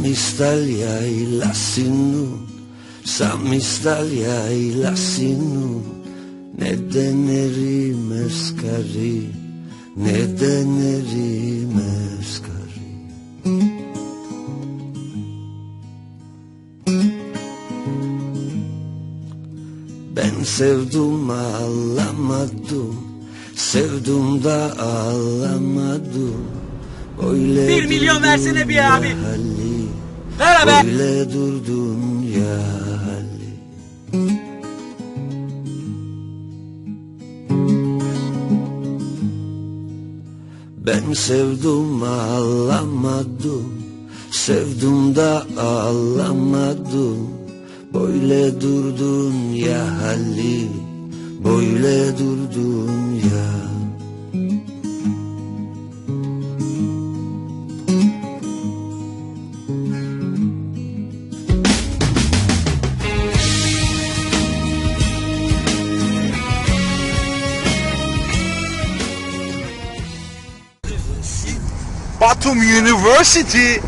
Samistalia sinun Samistalia sinun Ne denerim eskari Ne denerim eskari Ben sevdim ağlamadım Sevdim da ağlamadım Öyle Bir milyon versene bir abi. Halil. Be. Öyle durdun ya Halil. Ben sevdim ağlamadım Sevdim da ağlamadım Böyle durdun ya Halil Böyle durdun ya Batum University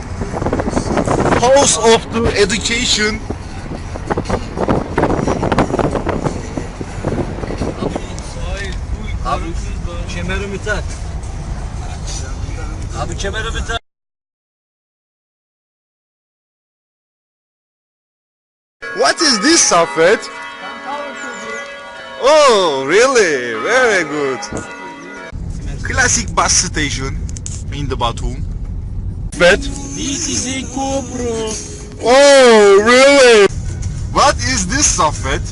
House of the Education Abi kemerimi tak. Abi kemerimi tak. What is this Safet? Oh really very good Classic bus station in the bathroom. But This is a Cobra. Oh really What is this Safet?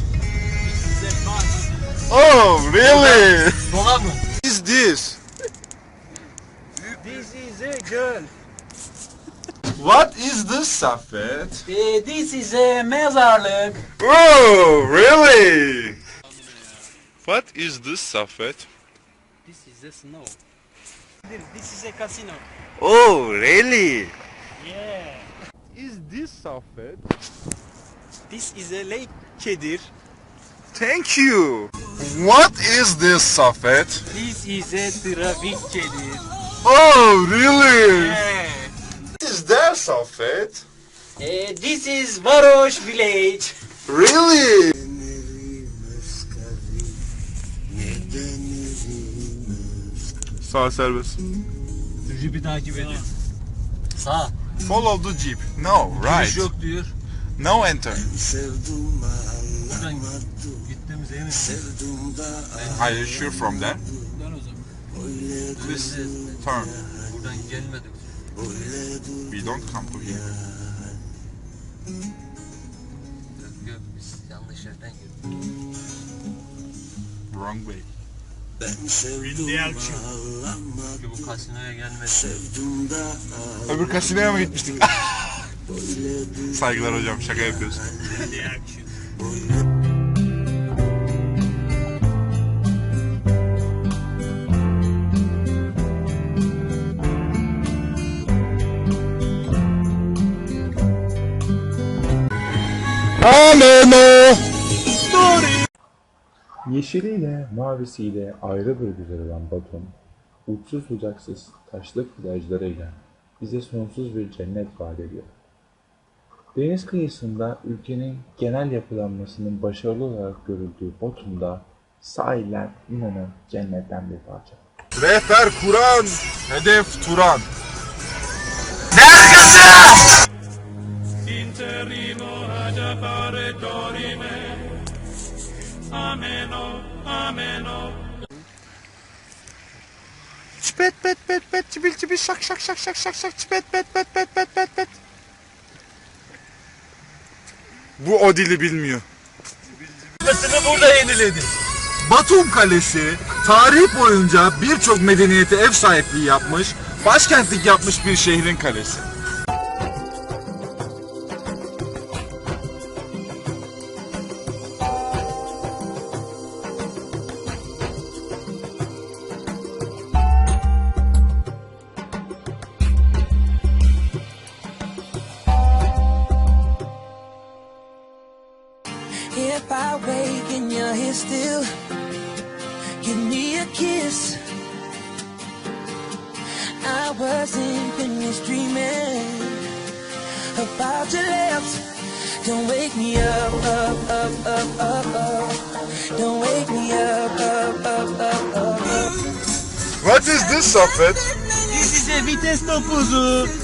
Oh really Dola? What is this? This is a girl. What is this Safet? Eh, this is a mezarlık. Oh, really? What is this, Safet? This is a snow. This is a casino. Oh, really? Yeah. Is this Safet? This is a lake kedir. Thank you. What is this, Safet? This is a trafik kedir. Oh, really? Yeah. What is there, Safet? Eh, this is Varoş village. Really? Sağ serbest. Jeep'i takip edin. Sağ. Follow the jeep. No, right. Giriş yok diyor. No enter. Buradan ağlamadım gittiğimize emin. Sevdim da Are you sure from there? Buradan o zaman. Please turn. Buradan gelmedik. We don't come to here. Yok yok biz yanlış yerden girdik. Wrong way. Ben sevdim ağlamadım Çünkü bu kasinoya gelmedi. Sevdim da Öbür kasinoya mı gitmiştik? Saygılar hocam şaka yapıyoruz. Ameno. Yeşiliyle, mavisiyle ayrı bir güzel olan Batum, uçsuz bucaksız taşlı plajlarıyla bize sonsuz bir cennet vaat ediyor. Deniz kıyısında ülkenin genel yapılanmasının başarılı olarak görüldüğü Batum'da sahiller inanın cennetten bir parça. Rehber Kur'an, hedef Turan. Çipet pet pet pet çibil çibil şak şak şak şak şak şak çipet pet pet pet pet pet pet. Bu o dili bilmiyor. Kasını burada yeniledi. Batum Kalesi tarih boyunca birçok medeniyete ev sahipliği yapmış, başkentlik yapmış bir şehrin kalesi. Wake here still, give me a kiss. I wasn't finished dreaming about your lips. Don't wake me up, up, up, up, up, up. Don't wake me up, up, up, up, up, up. What is this Saffet? Size vites topuzu.